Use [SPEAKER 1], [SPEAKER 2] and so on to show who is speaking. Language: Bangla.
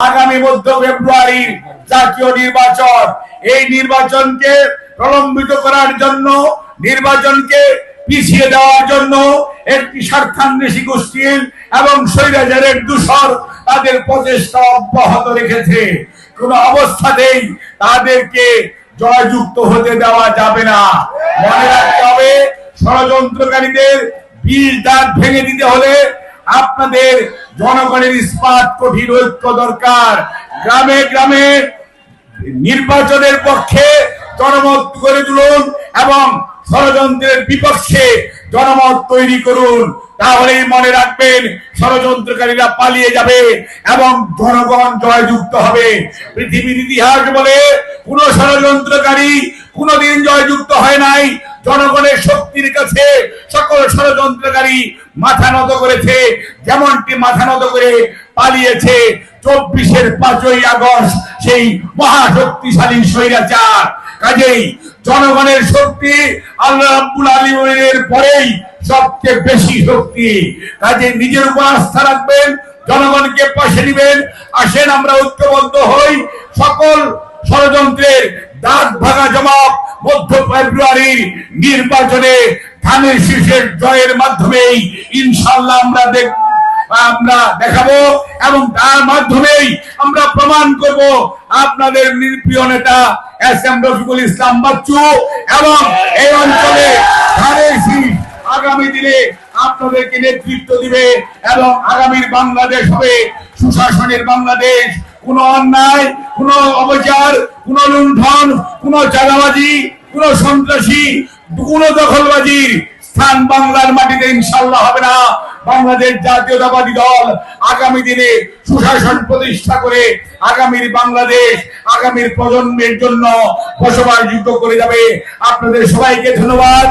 [SPEAKER 1] আগামী মধ্য ফেব্রুয়ারির জাতীয় নির্বাচন। এই নির্বাচনকে প্রলম্বিত করার জন্য, নির্বাচনকে পিছিয়ে দেওয়ার জন্য একটি স্বার্থান্বেষী গোষ্ঠীর এবং স্বৈরাচারের দূষর তাদের প্রচেষ্টা অব্যাহত রেখেছে। কোন অবস্থাতেই তাদেরকে জয়যুক্ত হতে দেওয়া যাবে না। মনে রাখতে হবে, ষড়যন্ত্রকারীদের বীজ দাঁত ভেঙে দিতে হলে আপনাদের জনগণের ইস্পাত কঠিন ঐক্য দরকার। গ্রামে গ্রামে নির্বাচনের পক্ষে জনমত গড়ে তুলুন এবং ষড়যন্ত্রের বিপক্ষে জনমত তৈরি করুন। তাহলেই মনে রাখবেন ষড়যন্ত্রকারীরা পালিয়ে যাবে এবং জনগণ জয়যুক্ত হবে। পৃথিবীর ইতিহাস বলে, কোন ষড়যন্ত্রকারী কোনদিন জয়যুক্ত হয় নাই। জনগণের শক্তির কাছে ষড়যন্ত্রকারী মাথা নত করেছে, যেমনটি মাথা নত করে পালিয়েছে চব্বিশের পাঁচই আগস্ট সেই মহাশক্তিশালী স্বৈরাচার। কাজেই জনগণের শক্তি আল্লাহ রাব্বুল আলমিনের পরেই সবচেয়ে বেশি শক্তি। কাজে নিজের উপর আস্থা রাখবেন, জনগণকে পাশে নিবেন, আসেন আমরা ঐক্যবদ্ধ হই। সকল ষড়যন্ত্রের দাঁত ভাঙা জবাব মধ্য ফেব্রুয়ারির নির্বাচনে ধানের শীষের জয়ের মাধ্যমেই ইনশাল্লাহ আমরা দেখ আমরা দেখাবো এবং তার মাধ্যমেই আমরা প্রমাণ করব আপনাদের নির্প্রিয় নেতা এস এম রফিকুল ইসলাম বাচ্চু এবং এই অঞ্চলে ধানের শীষ আগামী দিনে আপনাদেরকে নেতৃত্ব দিবে এবং আগামীর বাংলাদেশ হবে সুশাসনের বাংলাদেশ। কোন অন্যায়, কোন অবচার, কোন লুণ্ঠন, কোন চাঁদাবাজি, কোন সন্ত্রাসী কোন দখলবাজির স্থান বাংলার মাটিতে ইনশাল্লাহ হবে না। বাংলাদেশ জাতীয়তাবাদী দল আগামী দিনে সুশাসন প্রতিষ্ঠা করে আগামীর বাংলাদেশ, আগামীর প্রজন্মের জন্য বসবাসযোগ্য করে যাবে। আপনাদের সবাইকে ধন্যবাদ।